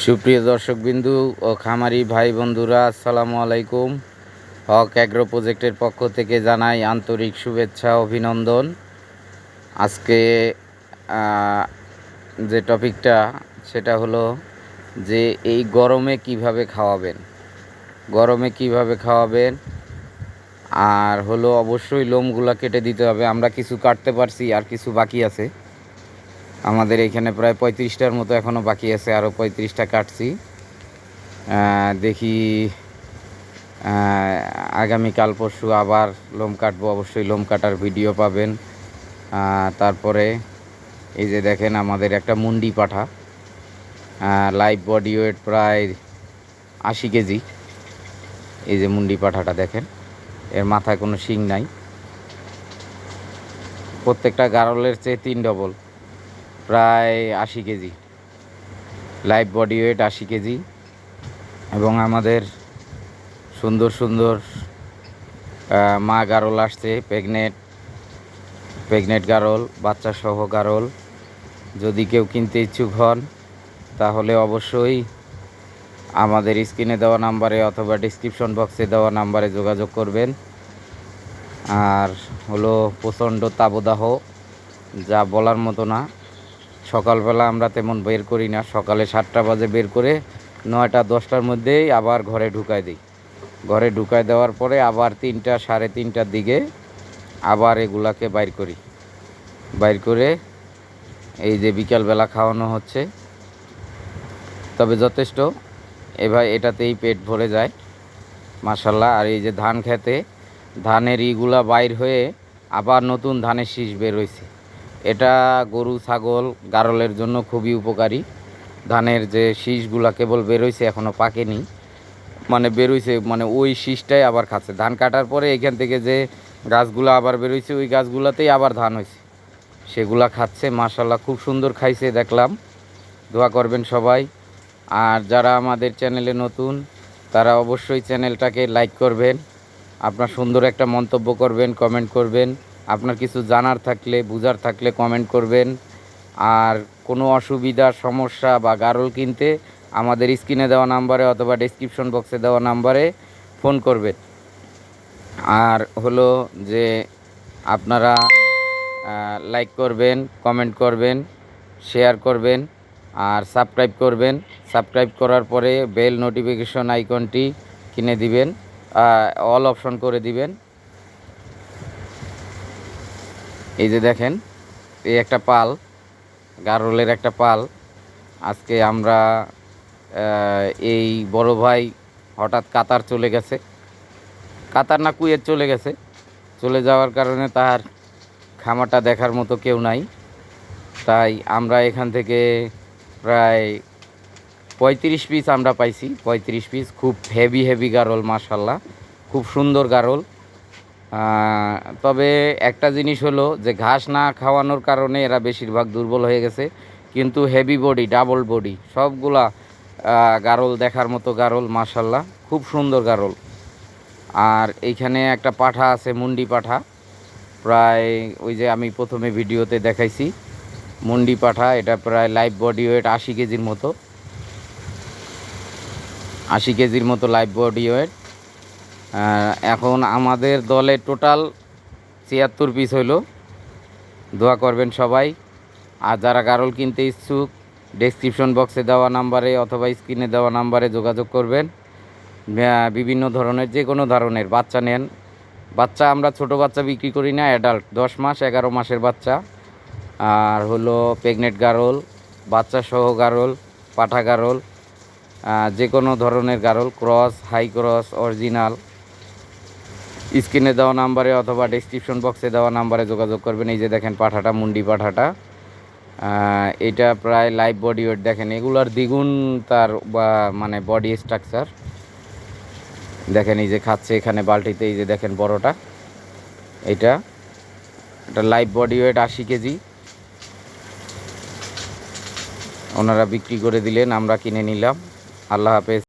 সুপ্রিয় দর্শকবিন্দু ও খামারি ভাই বন্ধুরা, আসসালামু আলাইকুম। হক অ্যাগ্রো প্রজেক্টের পক্ষ থেকে জানাই আন্তরিক শুভেচ্ছা, অভিনন্দন। আজকে যে টপিকটা, সেটা হলো যে এই গরমে কীভাবে খাওয়াবেন? গরমে কীভাবে খাওয়াবেন? আর হলো অবশ্যই লোমগুলা কেটে দিতে হবে। আমরা কিছু কাটতে পারছি, আর কিছু বাকি আছে। আমাদের এখানে প্রায় পঁয়ত্রিশটার মতো এখনও বাকি আছে আরও পঁয়ত্রিশটা কাটছি। দেখি আগামীকাল পরশু আবার লোম কাটবো, অবশ্যই লোম কাটার ভিডিও পাবেন। তারপরে এই যে দেখেন আমাদের একটা মুন্ডি পাঠা। লাইভ বডি ওয়েট প্রায় আশি কেজি। এই যে মুন্ডি পাঠাটা দেখেন, এর মাথায় কোনো শিং নাই। প্রত্যেকটা গারলের চেয়ে তিন ডবল প্রায় আশি কেজি। লাইভ বডি ওয়েট আশি কেজি এবং আমাদের সুন্দর সুন্দর মা গারল আসছে, প্রেগনেট প্রেগনেট গারল বাচ্চা সহ গারল। যদি কেউ কিনতে ইচ্ছুক হন, তাহলে অবশ্যই আমাদের স্ক্রিনে দেওয়া নাম্বারে অথবা ডিসক্রিপশন বক্সে দেওয়া নাম্বারে যোগাযোগ করবেন। আর হলো প্রচণ্ড তাবদাহ যা বলার মতো না। সকালবেলা আমরা তেমন বের করি না। সকালে সাতটা বাজে বের করে নয়টা, দশটার মধ্যেই আবার ঘরে ঢুকাই দিই। ঘরে ঢুকাই দেওয়ার পরে আবার তিনটা, সাড়ে তিনটার দিকে আবার এগুলাকে বাইর করি। বাইর করে এই যে বিকালবেলা খাওয়ানো হচ্ছে। তবে যথেষ্ট। এবার এটাতেই পেট ভরে যায়। মাসাল্লাহ আর এই যে ধান খেতে, ধানের ইগুলা বাইর হয়ে আবার নতুন ধানের শীষ বের হয়েছে এটা গরু, ছাগল, গারলের জন্য খুবই উপকারী। ধানের যে শীষগুলা কেবল বেরোইছে এখনও পাকেনি। মানে বেরোইছে মানে ওই শীষটাই আবার খাচ্ছে। ধান কাটার পরে এখান থেকে যে গাছগুলো আবার বেরোইছে, ওই গাছগুলোতেই আবার ধান হয়েছে সেগুলা খাচ্ছে মাশাল্লাহ খুব সুন্দর খাইছে, দেখলাম। দোয়া করবেন সবাই। আর যারা আমাদের চ্যানেলে নতুন, তারা অবশ্যই চ্যানেলটাকে লাইক করবেন। আপনার সুন্দর একটা মন্তব্য করবেন, কমেন্ট করবেন। আপনার কিছু জানার থাকলে, বুঝার থাকলে কমেন্ট করবেন। আর কোনো অসুবিধা, সমস্যা বা গারল কিনতে আমাদের স্ক্রিনে দেওয়া নাম্বারে অথবা ডেসক্রিপশন বক্সে দেওয়া নাম্বারে ফোন করবেন। আর হলো যে আপনারা লাইক করবেন কমেন্ট করবেন শেয়ার করবেন, আর সাবস্ক্রাইব করবেন। সাবস্ক্রাইব করার পরে বেল নোটিফিকেশন আইকনটি কিনে দিবেন অল অপশন করে দিবেন। এই যে দেখেন, এই একটা পাল, গারলের একটা পাল। আজকে আমরা এই বড় ভাই হঠাৎ কাতার চলে গেছে। কাতার না কুয়েত চলে গেছে। চলে যাওয়ার কারণে তার খামারটা দেখার মতো কেউ নাই। তাই আমরা এখান থেকে প্রায় পঁয়ত্রিশ পিস আমরা পাইছি। পঁয়ত্রিশ পিস, খুব হেভি হেভি গারল মাশাল্লাহ খুব সুন্দর গারল। তবে একটা জিনিস হলো যে ঘাস না খাওয়ানোর কারণে এরা বেশিরভাগ দুর্বল হয়ে গেছে। কিন্তু হেভি বডি ডাবল বডি সবগুলা গারল দেখার মতো গারল মাশাল্লাহ খুব সুন্দর গারল। আর এইখানে একটা পাঠা আছে, মুন্ডি পাঠা। প্রায় ওই যে আমি প্রথমে ভিডিওতে দেখাইছি, মুন্ডি পাঠা, এটা প্রায় লাইভ বডি ওয়েট আশি কেজির মতো। আশি কেজির মতো লাইভ বডি ওয়েট এখন আমাদের দলে টোটাল ছিয়াত্তর পিস হইল। দোয়া করবেন সবাই। আর যারা গারল কিনতে ইচ্ছুক ডেসক্রিপশন বক্সে দেওয়া নাম্বারে অথবা স্ক্রিনে দেওয়া নাম্বারে যোগাযোগ করবেন। বিভিন্ন ধরনের, যে কোনো ধরনের বাচ্চা নেন। বাচ্চা আমরা ছোট বাচ্চা বিক্রি করি না অ্যাডাল্ট দশ মাস, এগারো মাসের বাচ্চা। আর হলো প্রেগনেট গারল, বাচ্চা সহ গারল, পাঠা গারল যে কোনো ধরনের গারল ক্রস হাই ক্রস অরিজিনাল স্ক্রিনে দেওয়া নাম্বারে অথবা ডেসক্রিপশন বক্সে দেওয়া নাম্বারে যোগাযোগ করবেন। এই যে দেখেন পাঠাটা, মুন্ডি পাঠাটা। এটা প্রায় লাইভ বডি ওয়েট দেখেন। এগুলার দ্বিগুণ তার, বা মানে বডি স্ট্রাকচার দেখেন এই যে খাচ্ছে এখানে বালতিতে, এই যে দেখেন বড়টা। এটা এটা লাইভ বডি ওয়েট আশি কেজি। ওনারা বিক্রি করে দিলেন, আমরা কিনে নিলাম। আল্লাহ হাফেজ।